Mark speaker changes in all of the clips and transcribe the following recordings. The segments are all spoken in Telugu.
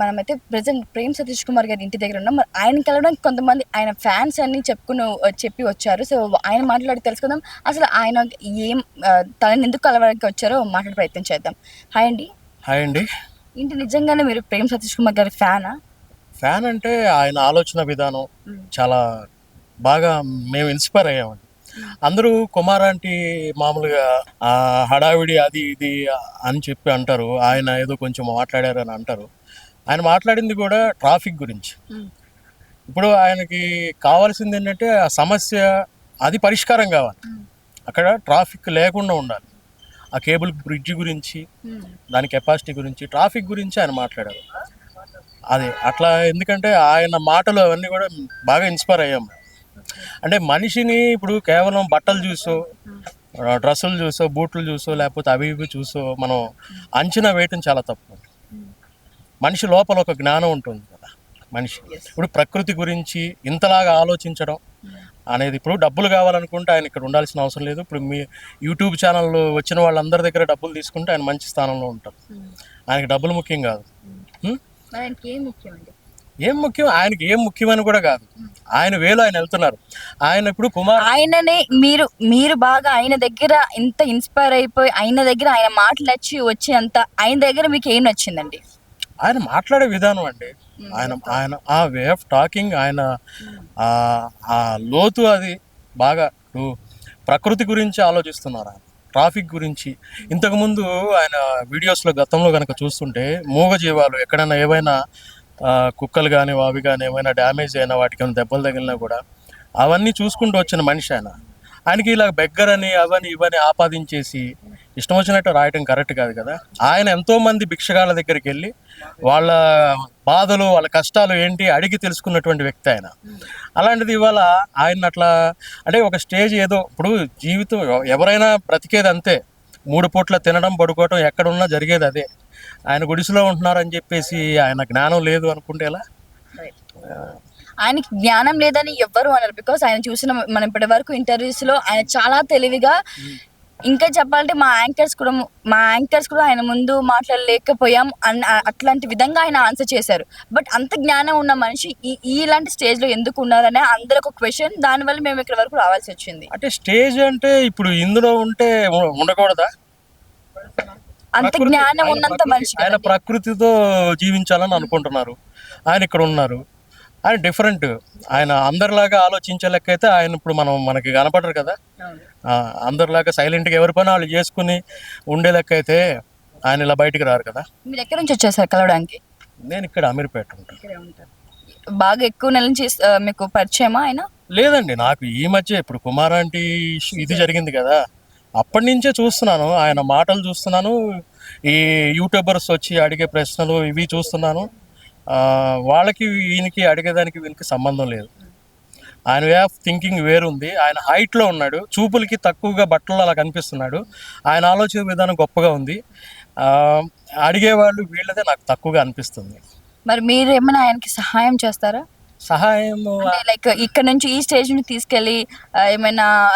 Speaker 1: మనమైతే ప్రజెంట్ ప్రేమ్ సతీష్ కుమార్ గారి ఇంటి దగ్గర ఉన్నాం. మరి ఆయన కలవడానికి కొంతమంది ఆయన ఫ్యాన్స్ అన్ని చెప్పుకుని చెప్పి వచ్చారు. సో ఆయన మాట్లాడి తెలుసుకుందాం. అసలు ఆయన ఏం తనని ఎందుకు కలవడానికి వచ్చారో మాట్లాడే ప్రయత్నం చేద్దాం. హాయ్ అండి.
Speaker 2: హాయ్ అండి.
Speaker 1: ఇంటి నిజంగానే మీరు ప్రేమ్ సతీష్ కుమార్ గారి ఫ్యానా?
Speaker 2: ఫ్యాన్ అంటే ఆయన ఆలోచన విధానం చాలా బాగా మేము ఇన్స్పైర్ అయ్యామండి. అందరూ కుమార్ ఆంటీ మామూలుగా హడావిడి అది ఇది అని చెప్పి అంటారు. ఆయన ఏదో కొంచెం మాట్లాడారని అంటారు. ఆయన మాట్లాడింది కూడా ట్రాఫిక్ గురించి. ఇప్పుడు ఆయనకి కావాల్సింది ఏంటంటే ఆ సమస్య అది పరిష్కారం కావాలి. అక్కడ ట్రాఫిక్ లేకుండా ఉండాలి. ఆ కేబుల్ బ్రిడ్జ్ గురించి దాని కెపాసిటీ గురించి ట్రాఫిక్ గురించి ఆయన మాట్లాడారు. అది అట్లా ఎందుకంటే ఆయన మాటలు అవన్నీ కూడా బాగా ఇన్స్పైర్ అయ్యాం. అంటే మనిషిని ఇప్పుడు కేవలం బట్టలు చూసో డ్రెస్సులు చూసో బూట్లు చూసో లేకపోతే అవి ఇవి చూసో మనం అంచనా వేయటం చాలా తప్పు. మనిషి లోపల ఒక జ్ఞానం ఉంటుంది కదా. మనిషి. ఇప్పుడు ప్రకృతి గురించి ఇంతలాగా ఆలోచించడం అనేది ఇప్పుడు డబ్బులు కావాలనుకుంటే ఆయన ఇక్కడ ఉండాల్సిన అవసరం లేదు. ఇప్పుడు మీ యూట్యూబ్ ఛానల్ వచ్చిన వాళ్ళందరి దగ్గర డబ్బులు తీసుకుంటే ఆయన మంచి స్థానంలో ఉంటారు. ఆయనకి డబ్బులు ముఖ్యం కాదు.
Speaker 1: అండి?
Speaker 2: ఏం ముఖ్యం? ఆయనకి ఏం ముఖ్యమని కూడా కాదు. ఆయన వేలో ఆయన వెళ్తున్నారు. ఆయన ఇప్పుడు కుమార్
Speaker 1: ఆయననే మీరు మీరు బాగా ఆయన దగ్గర ఇంత ఇన్స్పైర్ అయిపోయి ఆయన దగ్గర ఆయన మాటలు నచ్చి వచ్చి అంత ఆయన దగ్గర మీకు ఏం నచ్చిందండి?
Speaker 2: ఆయన మాట్లాడే విధానం అండి. ఆయన ఆయన ఆ వే ఆఫ్ టాకింగ్ ఆయన ఆ లోతు అది బాగా ఇప్పుడు ప్రకృతి గురించి ఆలోచిస్తున్నారు ఆయన. ట్రాఫిక్ గురించి. ఇంతకుముందు ఆయన వీడియోస్లో గతంలో కనుక చూస్తుంటే మూగజీవాలు ఎక్కడైనా ఏవైనా కుక్కలు కానీ అవి కానీ ఏమైనా డ్యామేజ్ అయినా వాటికి ఏమైనా దెబ్బలు తగిలినా కూడా అవన్నీ చూసుకుంటూ వచ్చిన మనిషి ఆయన. ఆయనకి ఇలా బెగ్గర్ అని అవని ఇవని ఆపాదించేసి ఇష్టం వచ్చినట్టు రాయటం కరెక్ట్ కాదు కదా. ఆయన ఎంతో మంది భిక్షగాళ్ళ దగ్గరికి వెళ్ళి వాళ్ళ బాధలు వాళ్ళ కష్టాలు ఏంటి అడిగి తెలుసుకున్నటువంటి వ్యక్తి ఆయన. అలాంటిది ఇవాళ ఆయన అట్లా అంటే ఒక స్టేజ్ ఏదో ఇప్పుడు జీవితం ఎవరైనా బ్రతికేది అంతే. మూడు పూట్ల తినడం పడుకోవటం ఎక్కడున్నా జరిగేది అదే. ఆయన గుడిసెలో ఉంటున్నారని చెప్పేసి ఆయన జ్ఞానం లేదు అనుకుంటే ఎలా?
Speaker 1: ఆయనకి జ్ఞానం లేదని ఎవ్వరు అనరు. బికాస్ ఆయన చూసిన మనం ఇప్పటి వరకు ఇంటర్వ్యూస్లో ఆయన చాలా తెలివిగా ఇంకా చెప్పాలంటే మా యాంకర్స్ కూడా మా యాంకర్స్ కూడా ఆయన ముందు మాట్లాడలేకపోయాం అన్న అట్లాంటి విధంగా ఆయన ఆన్సర్ చేశారు. బట్ అంత జ్ఞానం ఉన్న మనిషి ఈ ఇలాంటి స్టేజ్లో ఎందుకు ఉన్నారనే అందరూ ఒక క్వశ్చన్ దానివల్ల మేము ఇక్కడ వరకు రావాల్సి వచ్చింది.
Speaker 2: అంటే స్టేజ్ అంటే ఇప్పుడు ఇందులో ఉంటే ఉండకూడదా?
Speaker 1: అంత జ్ఞానం ఉన్నంత మనిషి
Speaker 2: ఆయన. ప్రకృతితో జీవించాలని అనుకుంటున్నారు. ఆయన ఇక్కడ ఉన్నారు. ఆయన డిఫరెంట్ ఆయన అందరిలాగా ఆలోచించే లెక్క అయితే ఆయన ఇప్పుడు మనం మనకి కనపడరు కదా. అందరిలాగా సైలెంట్గా ఎవరి పని వాళ్ళు చేసుకుని ఉండే లెక్క అయితే ఆయన ఇలా బయటికి రారు కదా.
Speaker 1: మీరు ఎక్కడి నుంచి వచ్చేసారు కలవడానికి?
Speaker 2: నేను ఇక్కడ అమీర్పేట ఉంటాను.
Speaker 1: బాగా ఎక్కువ నెల నుంచి మీకు పరిచయమా ఆయన?
Speaker 2: లేదండి నాకు ఈ మధ్య ఇప్పుడు కుమారాంటి ఇష్యూ ఇది జరిగింది కదా. అప్పటి నుంచే చూస్తున్నాను ఆయన మాటలు చూస్తున్నాను ఈ యూట్యూబర్స్ వచ్చి అడిగే ప్రశ్నలు ఇవి చూస్తున్నాను. వాళ్ళకి ఈయనకి అడిగేదానికి వీనికి సంబంధం లేదు. ఆయన వే ఆఫ్ థింకింగ్ వేరుంది. ఆయన హైట్లో ఉన్నాడు. చూపులకి తక్కువగా బట్టలు అలా కనిపిస్తున్నాడు. ఆయన ఆలోచన విధానం గొప్పగా ఉంది. అడిగేవాళ్ళు వీళ్ళదే నాకు తక్కువగా అనిపిస్తుంది.
Speaker 1: మరి మీరు ఏమైనా ఆయనకి సహాయం చేస్తారా?
Speaker 2: సహాయం
Speaker 1: లైక్ ఇక్కడ నుంచి ఈ స్టేజ్ నుంచి తీసుకెళ్ళి ఏమైనా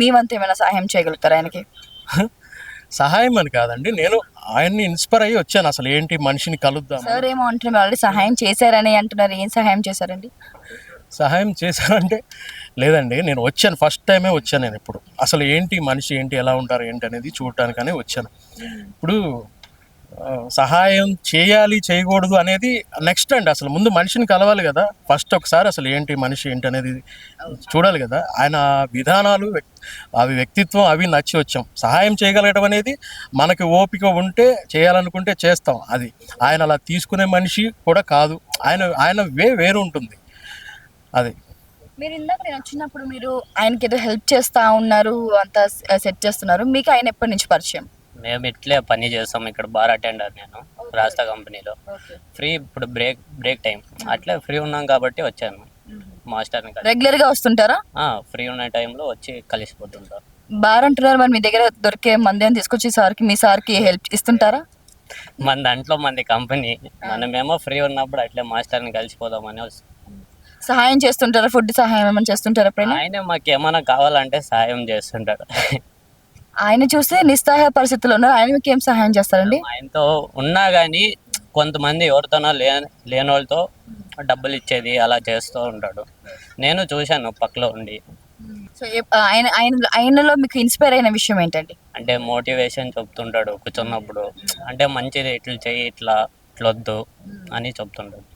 Speaker 1: మీ వంతు ఏమైనా సహాయం చేయగలుగుతారా ఆయనకి?
Speaker 2: సహాయం అని కాదండి. నేను ఆయన్ని ఇన్స్పైర్ అయ్యి వచ్చాను. అసలు ఏంటి మనిషిని కలుద్దాం
Speaker 1: సార్ ఏమో అంటున్నారు. ఆల్రెడీ సహాయం చేశారని అంటున్నారు. ఏం సహాయం చేశారండి?
Speaker 2: సహాయం చేశానంటే లేదండి. నేను వచ్చాను. ఫస్ట్ టైమే వచ్చాను నేను ఇప్పుడు. అసలు ఏంటి మనిషి ఏంటి ఎలా ఉంటారు ఏంటి అనేది చూడటానికనే వచ్చాను. ఇప్పుడు సహాయం చేయాలి చేయకూడదు అనేది నెక్స్ట్ అండి. అసలు ముందు మనిషిని కలవాలి కదా. ఫస్ట్ ఒకసారి అసలు ఏంటి మనిషి ఏంటి అనేది చూడాలి కదా. ఆయన విధానాలు అవి వ్యక్తిత్వం అవి నచ్చి వచ్చాం. సహాయం చేయగలగడం అనేది మనకి ఓపిక ఉంటే చేయాలనుకుంటే చేస్తాం అది. ఆయన అలా తీసుకునే మనిషి కూడా కాదు. ఆయన ఆయన వే వేరు ఉంటుంది. అది.
Speaker 1: మీరు ఇందాక నేను వచ్చినప్పుడు మీరు ఆయనకి ఏదో హెల్ప్ చేస్తా ఉన్నారు అంతా సెట్ చేస్తున్నారు. మీకు ఆయన ఎప్పటి నుంచి పరిచయం?
Speaker 3: మేము ఇట్లే పని చేస్తాం. ఇక్కడ బార్ అటెండర్ నేను రాస్తా కంపెనీలో. ఫ్రీ ఇప్పుడు బ్రేక్ బ్రేక్ టైం. అట్లే ఫ్రీ ఉన్నాం కాబట్టి వచ్చాను. మాస్టర్ని కలిసి.
Speaker 1: రెగ్యులర్గా వస్తుంటారా
Speaker 3: ఫ్రీ ఉన్న టైంలో వచ్చి కలిసిపోతుంటారు
Speaker 1: బార్ అంటున్నారు మరి మీ దగ్గర దొరికే మంది అని తీసుకొచ్చి సార్కి మీ సార్కి హెల్ప్ ఇస్తుంటారా?
Speaker 3: మన దాంట్లో మంది కంపెనీ. మనమేమో ఫ్రీ ఉన్నప్పుడు అట్లే మాస్టర్ని కలిసిపోదామని వస్తాం
Speaker 1: సహాయం చేస్తుంటారా? ఫుడ్ సహాయం ఏమైనా చేస్తుంటారా
Speaker 3: ఆయనే మాకు ఏమైనా కావాలంటే సాయం చేస్తుంటాడు.
Speaker 1: ఆయన చూస్తే నిస్సహాయ పరిస్థితుల్లో ఉన్నారు. ఆయన మీకు ఏం సహాయం చేస్తారండి?
Speaker 3: ఆయనతో ఉన్నా కానీ కొంతమంది ఎవరితోనో లే లేని వాళ్ళతో డబ్బులు ఇచ్చేది అలా చేస్తూ ఉంటాడు. నేను చూశాను పక్కలో ఉండి.
Speaker 1: సో ఆయన ఆయన ఆయనలో మీకు ఇన్స్పైర్ అయిన విషయం ఏంటండి?
Speaker 3: అంటే మోటివేషన్ చెప్తుంటాడు కూర్చున్నప్పుడు. అంటే మంచిది ఇట్లా చెయ్యి ఇట్లా ఇట్లా వద్దు అని చెప్తుంటాడు.